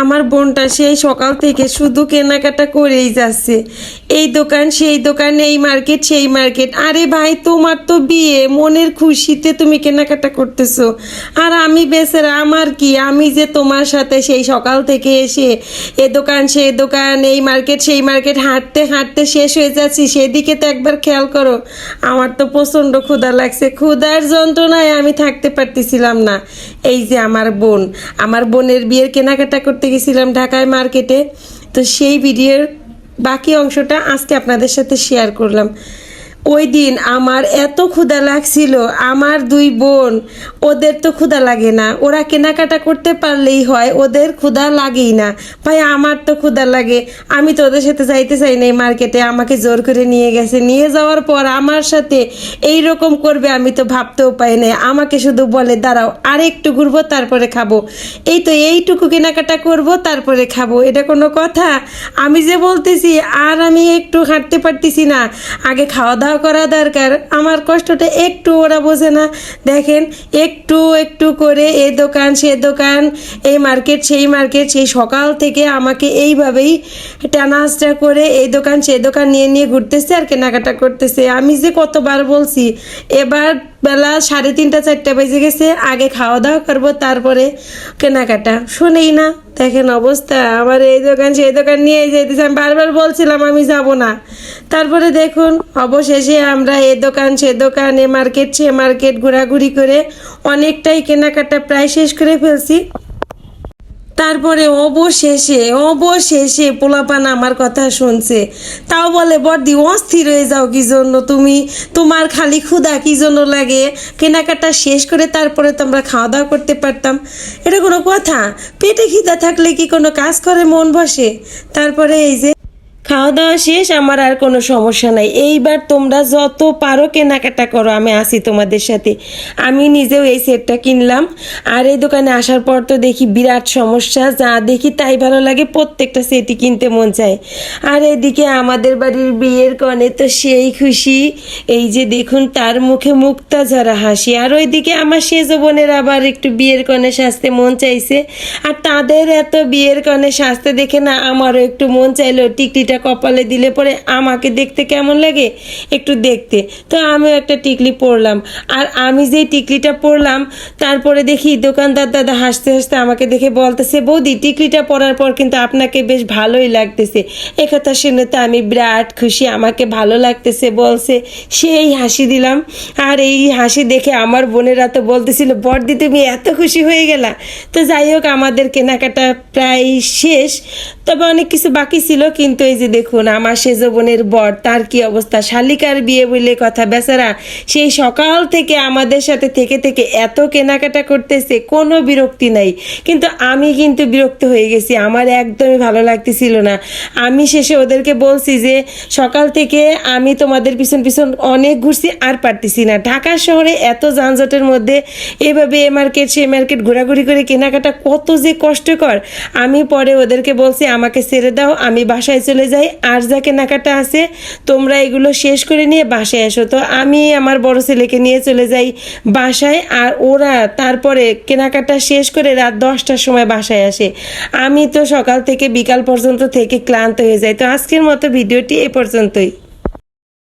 আমার বোনটা সেই সকাল থেকে শুধু কেনাকাটা করেই যাচ্ছে। এই দোকান, সেই দোকান, এই মার্কেট, সেই মার্কেট। আরে ভাই, তোমার তো বিয়ে। মনের খুশিতে তুমি কেনাকাটা করতেছো। আর আমি বেচারা, আমার কি? আমি যে তোমার সাথে সেই সকাল থেকে এসে এ দোকান সেই দোকান, এই মার্কেট, সেই মার্কেট হাঁটতে হাঁটতে শেষ হয়ে যাচ্ছি, সেদিকে তো একবার খেয়াল করো। আমার তো প্রচণ্ড ক্ষুধা লাগছে। ক্ষুধার যন্ত্রণায় আমি থাকতে পারতেছিলাম না। এই যে আমার বোন, আমার বোনের বিয়ের কেনাকাটা করতে গেছিলাম ঢাকায় মার্কেটে। তো সেই ভিডিওর বাকি অংশটা আজকে আপনাদের সাথে শেয়ার করলাম। ওই দিন আমার এত ক্ষুধা লাগছিল, আমার দুই বোন, ওদের তো ক্ষুধা লাগে না। ওরা কেনাকাটা করতে পারলেই হয়, ওদের ক্ষুধা লাগেই না। ভাই, আমার তো ক্ষুধা লাগে। আমি তো ওদের সাথে যাইতে চাই না এই মার্কেটে, আমাকে জোর করে নিয়ে গেছে। নিয়ে যাওয়ার পর আমার সাথে এই রকম করবে আমি তো ভাবতেও পাই না আমাকে শুধু বলে, দাঁড়াও আর একটু ঘুরবো, তারপরে খাব। এই তো এইটুকু কেনাকাটা করব, তারপরে খাব। এটা কোনো কথা? আমি যে বলতেছি, আর আমি একটু হাঁটতে পারতেছি না। আগে খাওয়া দাওয়া করা দরকার। আমার কষ্টটা একটু ওরা বোঝে না। দেখেন, একটু একটু করে এই দোকান, সে দোকান, এই মার্কেট, সেই মার্কেট, সেই সকাল থেকে আমাকে এইভাবেই টানাহাজটা করে এই দোকান, সে দোকান নিয়ে নিয়ে ঘুরতেছে আর কেনাকাটা করতেছে। আমি যে কতবার বলছি, এবার বেলা সাড়ে তিনটা, চারটা বেজে গেছে, আগে খাওয়া দাওয়া করব, তারপরে কেনাকাটা। শোনেই না, দেখেন অবস্থা। আমার এই দোকান, সেই দোকান নিয়ে যেতেছে আমি বারবার বলছিলাম আমি যাব না। তারপরে দেখুন, অবশেষে আমরা এ দোকান, সে দোকান, এ মার্কেট, সে মার্কেট ঘোরাঘুরি করে অনেকটাই কেনাকাটা প্রায় শেষ করে ফেলছি। তারপরে অবশেষে অবশেষে পোলাপান আমার কথা শুনছে। তাও বলে, বর্দি, অস্থির হয়ে যাও, কি জন্য তুমি? তোমার খালি ক্ষুদা কি জন্য লাগে? কেনাকাটা শেষ করে তারপরে তো আমরা খাওয়া দাওয়া করতে পারতাম। এটা কোনো কথা? পেটে খিদা থাকলে কি কোনো কাজ করে, মন বসে? তারপরে এই যে খাওয়া দাওয়া শেষ, আমার আর কোনো সমস্যা নাই। এইবার তোমরা যত পারো কেনাকাটা করো, আমি আসি তোমাদের সাথে। আমি নিজেও এই সেটটা কিনলাম। আর এই দোকানে আসার পর তো দেখি বিরাট সমস্যা, যা দেখি তাই ভালো লাগে, প্রত্যেকটা সেটই কিনতে মন চায়। আর এদিকে আমাদের বাড়ির বিয়ের কনে তো সেই খুশি। এই যে দেখুন, তার মুখে মুক্তা ঝরা হাসি। আর ওইদিকে আমার সেজ বোনের আবার একটু বিয়ের কনে সাজতে মন চাইছে। আর তাদের এত বিয়ের কনে সাজতে দেখে না আমারও একটু মন চাইলো, টিকটিটা কপালে দিলে পরে আমাকে দেখতে কেমন লাগে? একটু দেখতে। তো আমিও একটা টিকলি পরলাম। আর আমি যেই টিকলিটা পরলাম, তারপরে দেখি দোকানদার দাদা হাসতে হাসতে আমাকে দেখে বলতেছে, বৌদি, টিকলিটা পরার পর কিন্তু আপনাকে বেশ ভালোই লাগতেছে। একথা শুনে তো আমি বিরাট খুশি, আমাকে ভালো লাগতেছে, বলছে। সেই হাসি দিলাম। আর এই হাসি দেখে আমার বোনেরা তো বলতেছিল, বর্দি, তুমি এত খুশি হয়ে গেলা। তো যাই হোক, আমাদের কেনাকাটা প্রায় শেষ। তবে অনেক কিছু বাকি ছিল, কিন্তু এই যে দেখুন, আমার সেজ বোনের বর, তার কি অবস্থা? শালিকার বিয়ে বলে কথা, বেচারা সেই সকাল থেকে আমাদের সাথে থেকে থেকে এত কেনাকাটা করতেছে, কোনো বিরক্তি নাই। কিন্তু আমি কিন্তু বিরক্ত হয়ে গেছি, আমার একদমই ভালো লাগতেছিল না। আমি শেষে ওদেরকে বলছি যে, সকাল থেকে আমি তোমাদের পিছন পিছন অনেক ঘুরছি, আর পারতেছি না। ঢাকা শহরে এত যানজটের মধ্যে এভাবে এ মার্কেট, সে মার্কেট ঘোরাঘুরি করে কেনাকাটা কত যে কষ্টকর। আমি পরে ওদেরকে বলছি, আমাকে ছেড়ে দাও, আমি বাসায় চলে যাই আর যা কেনাকাটা আছে, তোমরা এগুলো শেষ করে নিয়ে বাসায় আসো তো আমি আমার বড় ছেলেকে নিয়ে চলে যাই বাসায়, আর ওরা তারপরে কেনাকাটা শেষ করে রাত দশটার সময় বাসায় আসে। আমি তো সকাল থেকে বিকাল পর্যন্ত থেকে ক্লান্ত হয়ে যাই। তো আজকের মতো ভিডিওটি এ পর্যন্তই।